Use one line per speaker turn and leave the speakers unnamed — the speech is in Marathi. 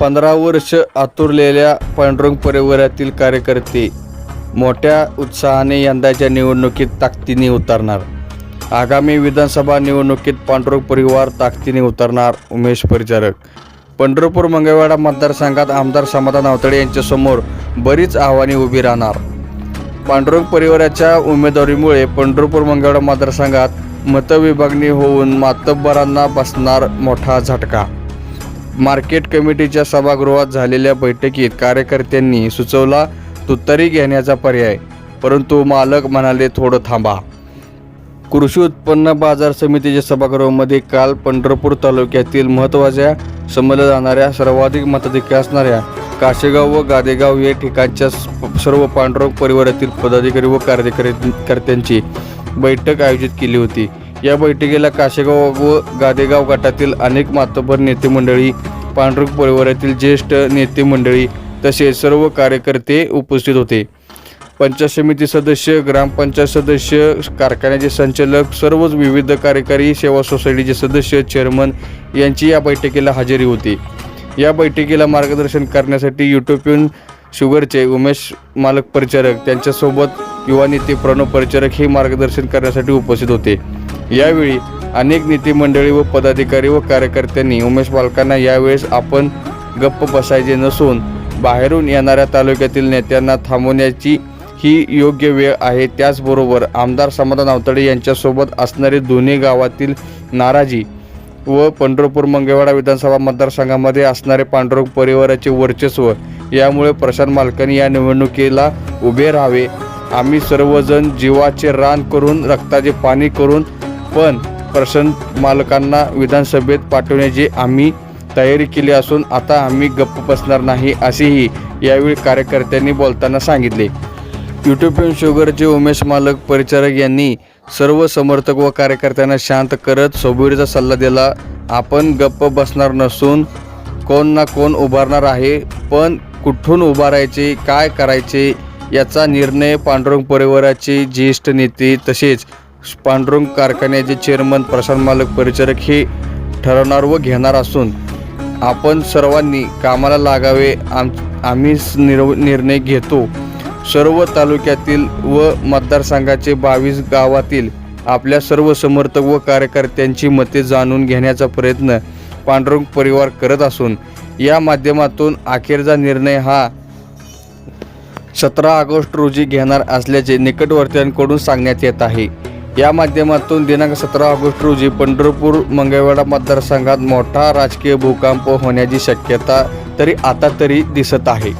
पंधरा वर्ष आतुरलेल्या पांडुरंग परिवारातील कार्यकर्ते मोठ्या उत्साहाने यंदाच्या निवडणुकीत ताकदीने उतरणार. आगामी विधानसभा निवडणुकीत पांडुरंग परिवार ताकदीने उतरणार उमेश परिचारक. पंढरपूर मंगळवाडा मतदारसंघात आमदार समाधान आवतडे यांच्यासमोर बरीच आव्हाने उभी राहणार. पांडुरंग परिवाराच्या उमेदवारीमुळे पंढरपूर मंगळवाडा मतदारसंघात मतविभागणी होऊन मातब्बरांना बसणार मोठा झटका मार्केट कमिटीच्या सभागृहात झालेल्या बैठकीत कार्यकर्त्यांनी सुचवला तुतरी घेण्याचा पर्याय परंतु मालक म्हणाले थोडं थांबा. कृषी उत्पन्न बाजार समितीच्या सभागृहामध्ये काल पंढरपूर तालुक्यातील महत्त्वाच्या समजल्या जाणाऱ्या सर्वाधिक मताधिक्य असणाऱ्या काशेगाव व गादेगाव या ठिकाणच्या सर्व पांडुरंग परिवारातील पदाधिकारी व कार्यकर्त्यांची बैठक आयोजित केली होती. या बैठकीला काशेगाव व गादेगाव गटातील अनेक मातोभर नेते मंडळी पांडुरंग परिवारातील ज्येष्ठ नेते मंडळी तसेच सर्व कार्यकर्ते उपस्थित होते. पंचायत समिती सदस्य ग्रामपंचायत सदस्य कारखान्याचे संचालक सर्वच विविध कार्यकारी सेवा सोसायटीचे सदस्य चेअरमन यांची या बैठकीला हजेरी होती. या बैठकीला मार्गदर्शन करण्यासाठी युटोपियन शुगरचे उमेश मालक परिचारक त्यांच्यासोबत युवा नेते प्रणव परिचारक हे मार्गदर्शन करण्यासाठी उपस्थित होते. यावेळी अनेक नेते मंडळी व पदाधिकारी व कार्यकर्त्यांनी उमेश बालकांना यावेळेस आपण गप्प बसायचे नसून बाहेरून येणाऱ्या तालुक्यातील नेत्यांना थांबवण्याची ही योग्य वेळ आहे. त्याचबरोबर आमदार समाधान आवतडे यांच्यासोबत असणारे दोन्ही गावातील नाराजी व पंढरपूर मंगळवाडा विधानसभा मतदारसंघामध्ये असणारे पांडुरंग परिवाराचे वर्चस्व यामुळे प्रशांत मालकांनी या निवडणुकीला उभे राहावे. आम्ही सर्वजण जीवाचे रान करून रक्ताचे पाणी करून पण प्रशांत मालकांना विधानसभेत पाठवण्याची आम्ही तयारी केली असून आता आम्ही गप्प बसणार नाही असेही यावेळी कार्यकर्त्यांनी बोलताना सांगितले. युटोपियन शुगरचे उमेश मालक परिचारक यांनी सर्व समर्थक व कार्यकर्त्यांना शांत करत सोबीचा सल्ला दिला. आपण गप्प बसणार नसून कोण ना कोण उभारणार आहे पण कुठून उभारायचे काय करायचे याचा निर्णय पांडुरंग परिवाराचे ज्येष्ठ नेते तसेच पांडुरंग कारखान्याचे चेअरमन प्रशांत मालक परिचारक हे ठरवणार व घेणार असून आपण सर्वांनी कामाला लागावे आम आम्ही स- निर्व निर्णय घेतो. सर्व तालुक्यातील व मतदारसंघाचे बावीस गावातील आपल्या सर्व समर्थक व कार्यकर्त्यांची मते जाणून घेण्याचा प्रयत्न पांडुरंग परिवार करत असून या माध्यमातून अखेरचा निर्णय हा सतरा ऑगस्ट रोजी घेणार असल्याचे निकटवर्त्यांकडून सांगण्यात येत आहे. या माध्यमातून दिनांक सतरा ऑगस्ट रोजी पंढरपूर मंगळवेढा मतदारसंघात मोठा राजकीय भूकंप होण्याची शक्यता तरी आता तरी दिसत आहे.